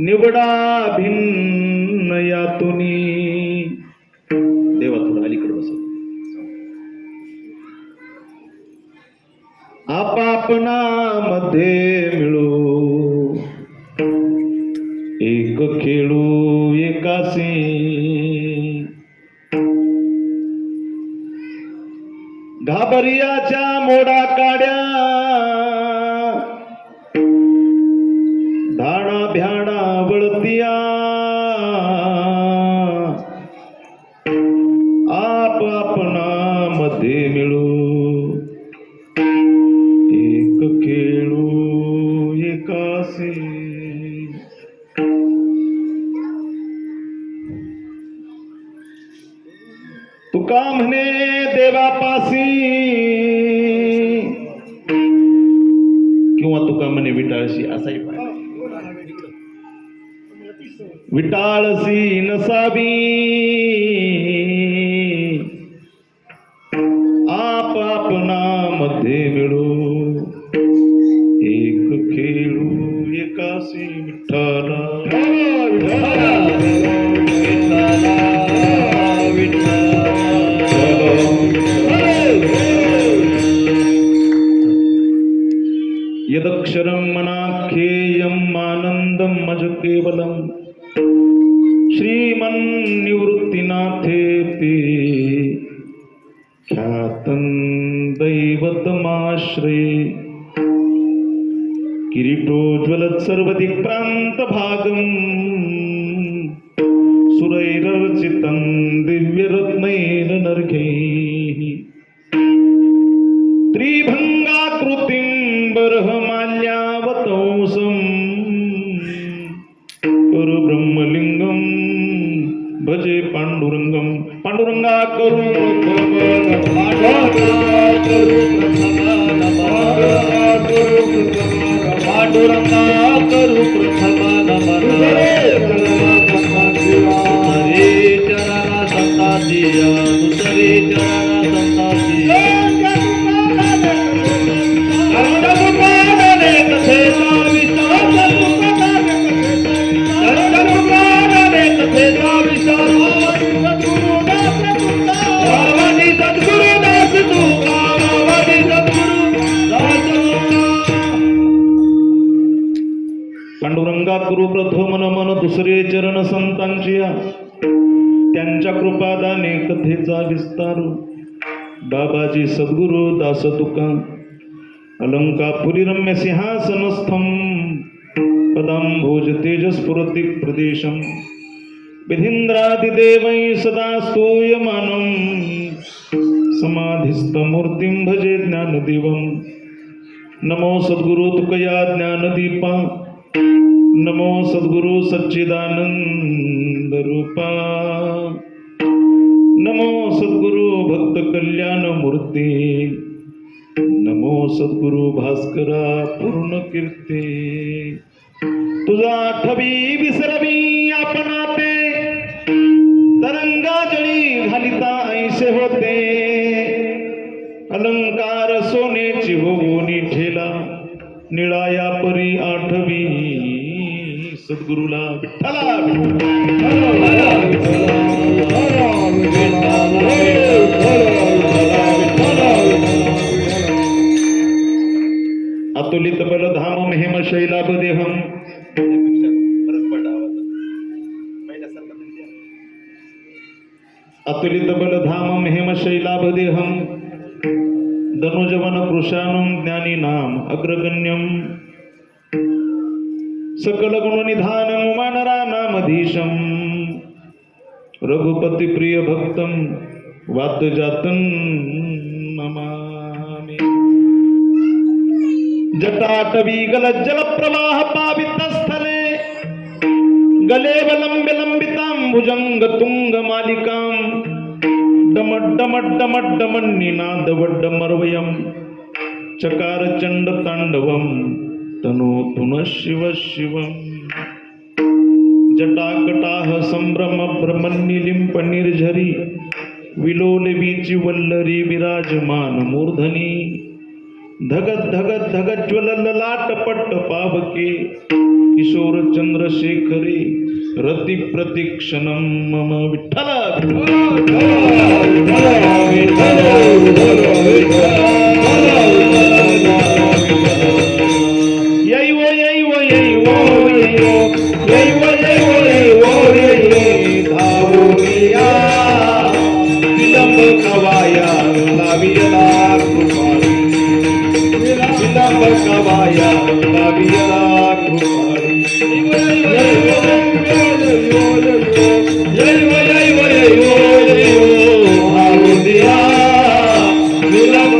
निवडा भिन्न यातून देवा थोडं अलीकडे बस. आपापना मध्ये मिळू. एक खेळू एकासी घाबरियाच्या मोडा काड्या. धाडा भ्याडा Maria. विटाळसी नसावी आपमध्ये मिळू। एक खेळू एकासी विठ्ठला यदक्षरं मनाख्येयम् आनन्दं मज केवलम्। श्रीमन्निवृत्तिनाथेति ख्यातं दैवतमाश्रये किरीटोज्वलत् सर्वदिक्प्रान्तभागम् परब्रह्मलिङ्गं भजे पाण्डुरङ्गं पाण्डुरङ्गा करू पांडुरंगा करू प्रथम दुसरे चरणा संताजिया दुसरे संतांची त्यांच्या कृपादाने कथेचा विस्तार बाबाजी सद्गुरु दास तुका अलंकापुरी रम्य सिंहासनस्थम पदांभोज तेजस्फुरति प्रदेशम, विधींद्रादिदेवै सदा स्तूयमानं, समाधिस्थमूर्तिं भजे ज्ञानदेवं। नमो सद्गुरु तुकया ज्ञानदीपा। नमो सद्गुरु सच्चिदानंद रूपा। नमो सद्गुरु भक्त कल्याण मूर्ती। नमो सद्गुरु भास्करा पूर्ण कीर्ती। तुझा आठवी विसरवी सद्गुरुला विठ्ठला अतुलित बल धाम हेम शैलाभ देहम. अतुलित बल धाम हेम शैलाभ देहम. धनुजवन कृशानं ज्ञानी नाम अग्रगण्यम. सकल गुणनिधानं मानरा नामधीशं रघुपती प्रिय भक्तम वाद्यजातं नमामि। जटाटवी गलज्जल प्रवाह पावितस्थले गलेवलंब्य लंबितां तुंग मालिकां डमड्डमड्डमड्डमन्निनादवड्डमर्वयं चकार तनोतुनः शिव शिवम् जटाकटाः वल्लरी विराजमान मूर्धनी। धगत धगत धगज्वल ललाटपट्ट पावके। किशोरचन्द्रशेखरे रतिप्रतिक्षणं मम विठ्ठला।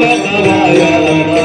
Narayanam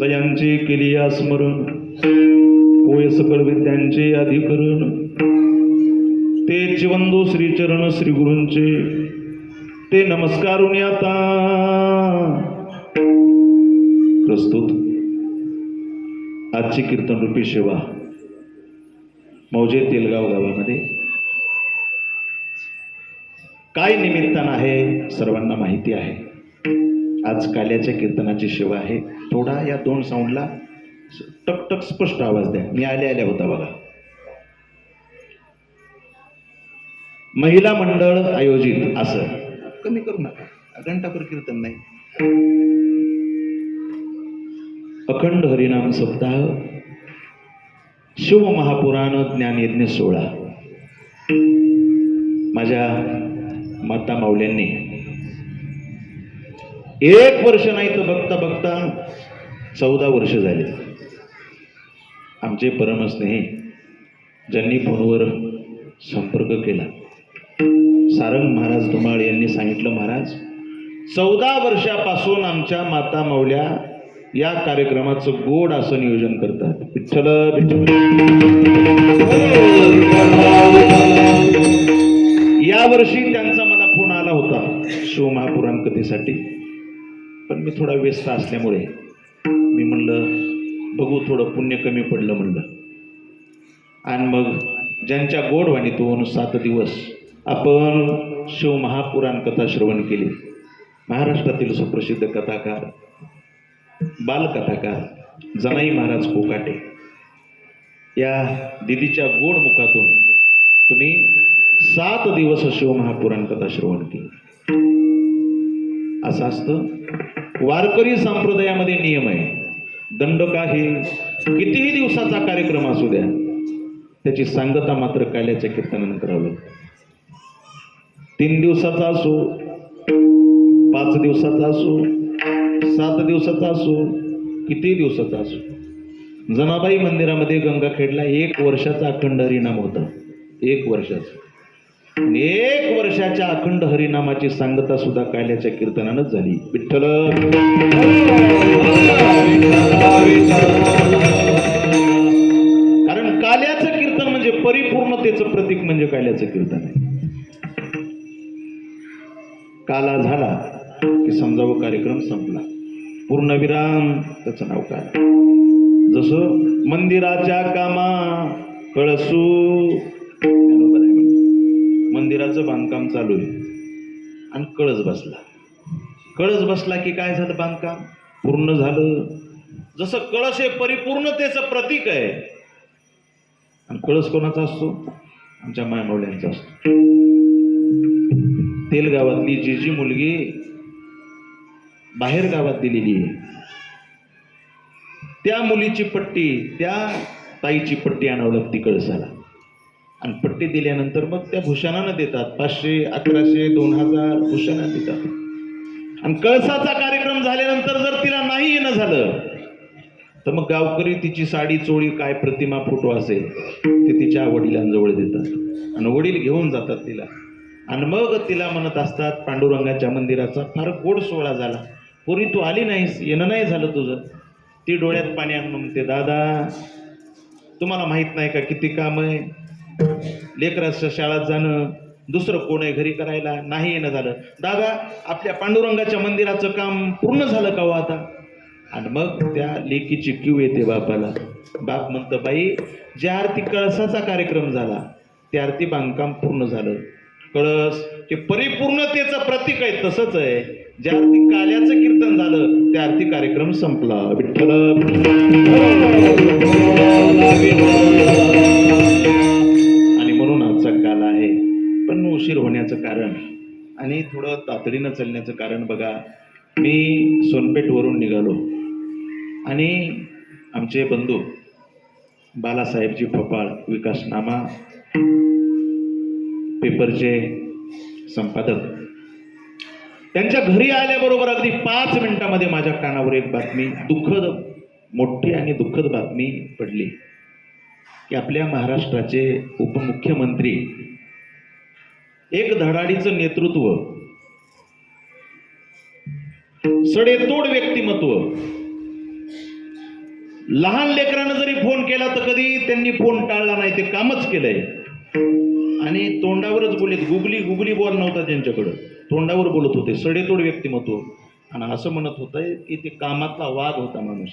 जयांचे केली या स्मरण. होय सकळ विद्यांचे अधिकरण. ते चिवंदो श्रीचरण श्री गुरूंचे ते नमस्कारून आता. प्रस्तुत. आजची कीर्तन रूपी सेवा. मौजे तेलगाव गावामध्ये. काय निमित्तान आहे? सर्वांना माहिती आहे. आज काल्याच्या कीर्तनाची सेवा आहे. थोडा या दोन साऊंडला टकटक स्पष्ट आवाज द्या. मी आल्या आल्या होता बघा. महिला मंडळ आयोजित असं. कमी करू नका. घंटाभर कीर्तन नाही. अखंड हरिनाम सप्ताह शिवमहापुराण ज्ञानयज्ञ सोहळा. माझ्या माता माऊल्यांनी. एक वर्ष नाही तर बघता बघता चौदा वर्ष झाले. आमचे परमस्नेही ज्यांनी फोनवर संपर्क केला. सारंग महाराज धुमाळ यांनी सांगितलं महाराज चौदा वर्षापासून आमच्या माता माऊल्या या कार्यक्रमाचं गोड असं नियोजन करतात. विठ्ठल या वर्षी त्यांचा मला फोन आला होता शिवमहापुराण कथेसाठी. पण मी थोडा व्यस्त असल्यामुळे मी म्हणलं बघू थोडं पुण्य कमी पडलं म्हणलं. आणि मग ज्यांच्या गोडवाणीतून सात दिवस आपण शिव महापुराण कथा श्रवण केली. महाराष्ट्रातील सुप्रसिद्ध कथाकार बालकथाकार जनाई महाराज कोकाटे. या दिदीच्या गोड मुखातून तुम्ही सात दिवस शिव महापुराण कथा श्रवण केली. असं असतं. वारकरी संप्रदायामध्ये नियम आहे. दंड काही कितीही दिवसाचा कार्यक्रम असू द्या त्याची सांगता मात्र काल्याच्या कीर्तनानंतर करावं तीन दिवसाचा असो पाच दिवसाचा असो सात दिवसाचा असो किती दिवसाचा असो. जनाबाई मंदिरामध्ये गंगाखेडला एक वर्षाचा अखंड हरिणाम होता. एक वर्षाचा. एक वर्षाच्या अखंड हरिनामाची सांगता सुद्धा काल्याच्या कीर्तनानच झाली. विठ्ठल! कारण काल्याचं कीर्तन म्हणजे परिपूर्णतेचं प्रतीक म्हणजे काल्याचं कीर्तन आहे. काला झाला की समजावं कार्यक्रम संपला. पूर्णविराम त्याचं नाव काय? जसं मंदिराच्या कामा कळसू मंदिराचं बांधकाम चालू आहे. आणि कळस बसला. कळस बसला की काय झालं बांधकाम? पूर्ण झालं. जसं कळस हे परिपूर्णतेचं प्रतीक आहे. आणि कळस कोणाचा असतो? आमच्या मायमावल्यांचा असतो. तेल गावातली जी जी मुलगी बाहेर गावात दिलेली आहे. त्या मुलीची पट्टी त्या ताईची पट्टी आणावं लागती कळसाला. आणि पट्टी दिल्यानंतर मग त्या भूषणानं देतात. पाचशे अकराशे दोन हजार भूषणा देतात. आणि कळसाचा कार्यक्रम झाल्यानंतर जर तिला नाही येणं झालं तर मग गावकरी तिची साडी चोळी काय प्रतिमा फोटो असेल ते तिच्या वडिलांजवळ देतात. आणि वडील घेऊन जातात तिला. आणि मग तिला म्हणत असतात पांडुरंगाच्या मंदिराचा फार गोड सोहळा झाला. पूर्वी तू आली नाहीस येणं नाही झालं तुझं. ती डोळ्यात पाणी आणून म्हणते दादा तुम्हाला माहीत नाही का किती काम आहे? लेकराचं शाळेत जाणं दुसरं कोण आहे घरी करायला? नाही येणं झालं. दादा आपल्या पांडुरंगाच्या मंदिराचं काम पूर्ण झालं का हो आता? आणि मग त्या लेकीची क्यू येते बापाला. बाप म्हणतं बाई ज्या आरती कळसाचा कार्यक्रम झाला त्या आरती बांधकाम पूर्ण झालं. कळस ते परिपूर्णतेचं प्रतीक आहे तसंच आहे. ज्या आरती काल्याचं कीर्तन झालं त्या आरती कार्यक्रम संपला. विठ्ठल. उशीर होण्याचं कारण आणि थोडं तातडीनं चालण्याचं कारण बघा. मी सोनपेठवरून निघालो. आणि आमचे बंधू बालासाहेबजी फपाळ विकासनामा पेपरचे संपादक. त्यांच्या घरी आल्याबरोबर अगदी पाच मिनिटामध्ये माझ्या कानावर एक बातमी दुःखद मोठी आणि दुःखद बातमी पडली. की आपल्या महाराष्ट्राचे उपमुख्यमंत्री एक धडाडीचं नेतृत्व. सडेतोड व्यक्तिमत्व. लहान लेकरानं जरी फोन केला तर कधी त्यांनी फोन टाळला नाही ते कामच केलंय. आणि तोंडावरच बोलत गुगली गुगली बॉल नव्हता त्यांच्याकडं. तोंडावर बोलत होते सडेतोड व्यक्तिमत्व. आणि असं म्हणत होतं की ते कामातला वाघ होता माणूस.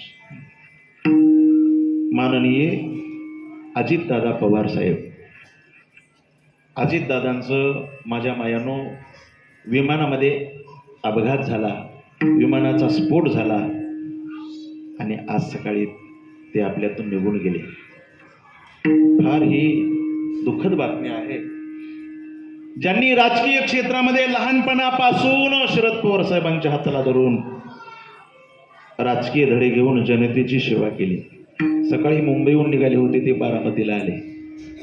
माननीय अजितदादा पवार साहेब. अजितदादांचं माझ्या मायानो विमानामध्ये अपघात झाला विमानाचा स्फोट झाला आणि आज सकाळी ते आपल्यातून निघून गेले. फार ही दुःखद बातमी आहे. ज्यांनी राजकीय क्षेत्रामध्ये लहानपणापासून शरद पवार साहेबांच्या हाताला धरून राजकीय धडे घेऊन जनतेची सेवा केली. सकाळी मुंबईहून निघाले होते ते बारामतीला आले.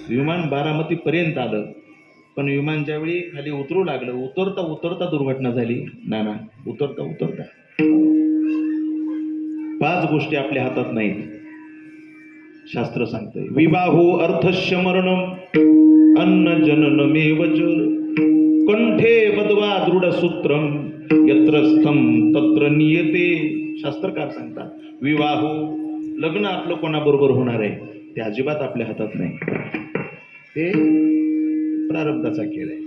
विमान बारामतीपर्यंत आलं. पण विमान ज्यावेळी खाली उतरू लागलं उतरता उतरता दुर्घटना झाली. ना ना उतरता उतरता. पाच गोष्टी आपल्या हातात नाहीत. शास्त्र सांगतंय. विवाहो अर्थ मरणम अन्न जननमेव च कंठे बदवा दृढ सूत्रम यत्रस्थम तत्र नियते. शास्त्रकार सांगतात विवाहो लग्न आपलं कोणाबरोबर होणार आहे ते अजिबात आपल्या हातात नाही. ते प्रारब्धाचा खेळ आहे.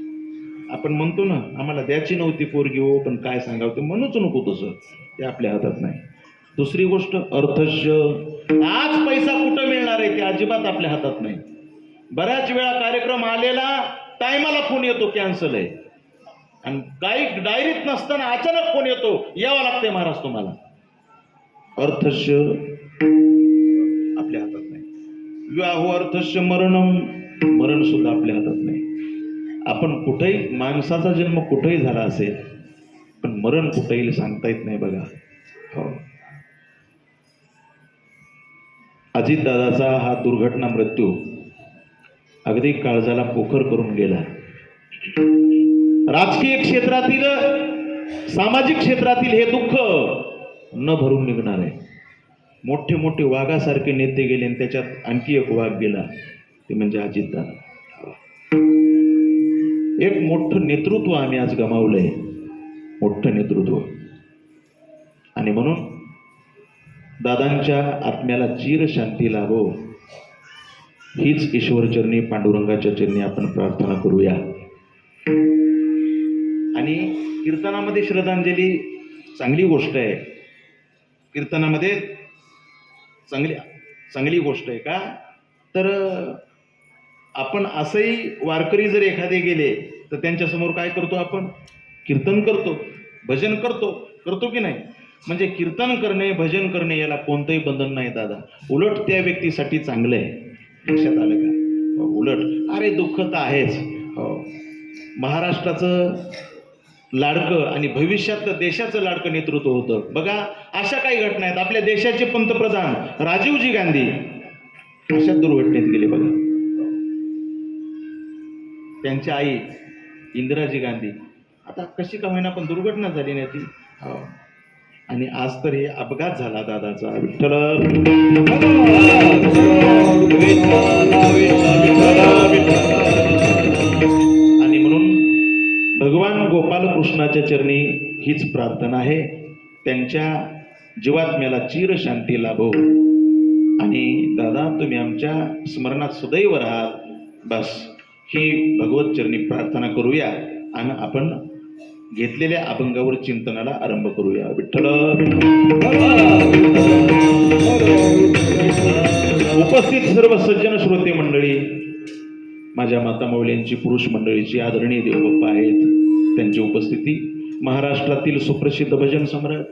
आपण म्हणतो ना आम्हाला द्यायची नव्हती पोरगी हो पण काय सांगावं ते म्हणूच नको तसं. ते आपल्या हातात नाही. दुसरी गोष्ट अर्थश्य आज पैसा कुठं मिळणार आहे ते अजिबात आपल्या हातात नाही. बऱ्याच वेळा कार्यक्रम आलेला टायमाला फोन येतो कॅन्सल आहे. आणि काही डायरीत नसताना अचानक फोन येतो यावं लागते महाराज तुम्हाला. अर्थश्य आपल्या हातात नाही. विवाह हो, अर्थश्य मरणम. मरण सुद्धा आपल्या हातात नाही. आपण कुठेही माणसाचा जन्म कुठेही झाला असेल पण मरण कुठेही सांगता येत नाही बघा. हो. अजितदादाचा हा दुर्घटना मृत्यू अगदी काळजाला पोखर करून गेला. राजकीय क्षेत्रातील सामाजिक क्षेत्रातील हे दुःख न भरून निघणार आहे. मोठे मोठे वाघासारखे नेते गेले आणि त्याच्यात आणखी एक वाघ गेला ते म्हणजे अजितदादा. एक मोठं नेतृत्व आम्ही आज गमावलंय. मोठं नेतृत्व. आणि म्हणून दादांच्या आत्म्याला चिर शांती लाभो. हीच ईश्वरचरणी पांडुरंगाच्या चरणी आपण प्रार्थना करूया. आणि कीर्तनामध्ये श्रद्धांजली चांगली गोष्ट आहे. कीर्तनामध्ये चांगली चांगली गोष्ट आहे का? तर आपण असंही वारकरी जर एखादे गेले तर त्यांच्यासमोर काय करतो आपण? कीर्तन करतो. भजन करतो. करतो की नाही? म्हणजे कीर्तन करणे भजन करणे याला कोणतंही बंधन नाही दादा. उलट त्या व्यक्तीसाठी चांगलं आहे लक्षात आलं का? हो, उलट. अरे दुःख तर आहेच. हो. महाराष्ट्राचं लाडकं आणि भविष्यातलं देशाचं लाडकं नेतृत्व होतं. बघा अशा काही घटना आहेत. आपल्या देशाचे पंतप्रधान राजीवजी गांधी अशा दुर्घटनेत गेले बघा. त्यांच्या आई इंदिराजी गांधी. आता कशी का होईना पण दुर्घटना झाली नाही ती. हो. आणि आज तर हे अपघात झाला दादाचा. विठ्ठल. आणि म्हणून भगवान गोपाल कृष्णाच्या चरणी हीच प्रार्थना आहे. त्यांच्या जीवात्म्याला चिर शांती लाभो. आणि दादा तुम्ही आमच्या स्मरणात सदैव राहाल. बस. ही भगवत चरणी प्रार्थना करूया आणि आपण घेतलेल्या अभंगावर चिंतनाला आरंभ करूया. विठ्ठल उपस्थित सर्व सज्जन श्रोते मंडळी माझ्या माता माऊलींची पुरुष मंडळीची आदरणीय देवबाप्पा आहेत. त्यांची उपस्थिती महाराष्ट्रातील सुप्रसिद्ध भजन सम्राट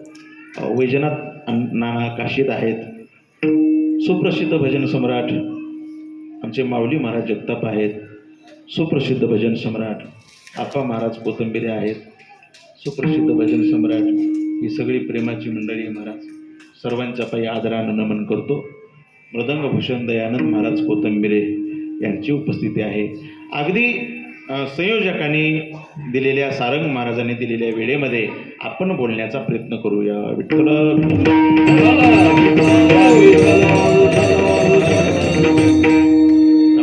वैजनाथ नाना काशीद आहेत. सुप्रसिद्ध भजन सम्राट आमचे माऊली महाराज जगताप आहेत. सुप्रसिद्ध भजन सम्राट आप्पा महाराज कोथंबिरे आहेत. सुप्रसिद्ध भजन सम्राट ही सगळी प्रेमाची मंडळी महाराज. सर्वांच्या पायी आदरानं नमन करतो. मृदंगभूषण दयानंद महाराज कोथंबिरे यांची उपस्थिती आहे. अगदी संयोजकांनी दिलेल्या सारंग महाराजांनी दिलेल्या वेळेमध्ये आपण बोलण्याचा प्रयत्न करूया. विठ्ठल.